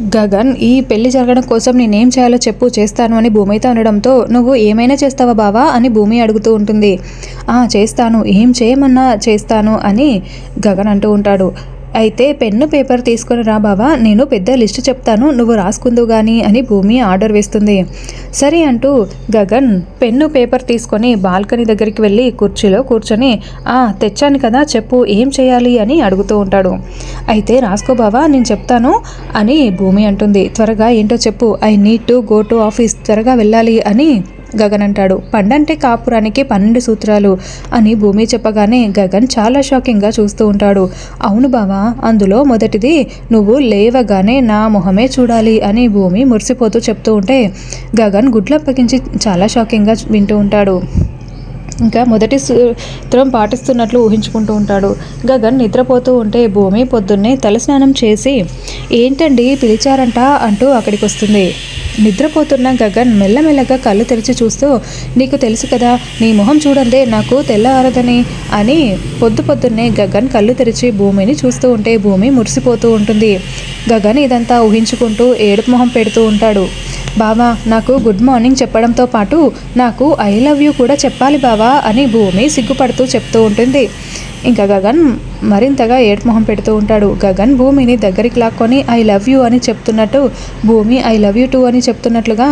గగన్ ఈ పెళ్ళి జరగడం కోసం నేనేం చేయాలో చెప్పు చేస్తాను అని భూమితో అనడంతో నువ్వు ఏమైనా చేస్తావా బావా? అని భూమి అడుగుతూ ఉంటుంది. ఆ చేస్తాను. ఏం చేయమన్నా చేస్తాను అని గగన్ అంటూ ఉంటాడు. అయితే పెన్ను పేపర్ తీసుకొని రా బావా నేను పెద్ద లిస్ట్ చెప్తాను నువ్వు రాసుకుందు కానీ అని భూమి ఆర్డర్ వేస్తుంది. సరే అంటూ గగన్ పెన్ను పేపర్ తీసుకొని బాల్కనీ దగ్గరికి వెళ్ళి కుర్చీలో కూర్చొని ఆ తెచ్చాను కదా చెప్పు ఏం చేయాలి? అని అడుగుతూ ఉంటాడు. అయితే రాసుకో బావా నేను చెప్తాను అని భూమి అంటుంది. త్వరగా ఏంటో చెప్పు I need to go to office త్వరగా వెళ్ళాలి అని గగన్ అంటాడు. పండంటే కాపురానికి పన్నెండు సూత్రాలు అని భూమి చెప్పగానే గగన్ చాలా షాకింగ్గా చూస్తూ ఉంటాడు. అవును బావా అందులో మొదటిది నువ్వు లేవగానే నా మొహమే చూడాలి అని భూమి మురిసిపోతూ చెప్తూ ఉంటే గగన్ గుడ్లప్పగించి చాలా షాకింగ్గా వింటూ ఉంటాడు. ఇంకా మొదటి సూత్రం పాటిస్తున్నట్లు ఊహించుకుంటూ ఉంటాడు. గగన్ నిద్రపోతూ ఉంటే భూమి పొద్దున్నే తలస్నానం చేసి ఏంటండి పిలిచారంట? అంటూ అక్కడికి వస్తుంది. నిద్రపోతున్న గగన్ మెల్లమెల్లగా కళ్ళు తెరిచి చూస్తూ నీకు తెలుసు కదా నీ మొహం చూడందే నాకు తెల్లవారదని అని పొద్దు పొద్దున్నే గగన్ కళ్ళు తెరిచి భూమిని చూస్తూ ఉంటే భూమి మురిసిపోతూ ఉంటుంది. గగన్ ఇదంతా ఊహించుకుంటూ ఏడుపు మొహం పెడుతూ ఉంటాడు. బావా నాకు గుడ్ మార్నింగ్ చెప్పడంతో పాటు నాకు ఐ లవ్ యూ కూడా చెప్పాలి బావా అని భూమి సిగ్గుపడుతూ చెప్తూ ఉంటుంది. ఇంకా గగన్ మరింతగా ఏడుమొహం పెడుతూ ఉంటాడు. గగన్ భూమిని దగ్గరికి లాక్కొని ఐ లవ్ యూ అని చెప్తున్నట్టు భూమి ఐ లవ్ యూ టూ అని చెప్తున్నట్లుగా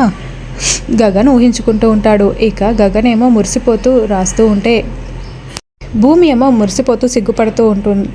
గగన్ ఊహించుకుంటూ ఉంటాడు. ఇక గగన్ ఏమో మురిసిపోతూ రాస్తూ ఉంటే భూమి ఏమో మురిసిపోతూ సిగ్గుపడుతూ ఉంటుంది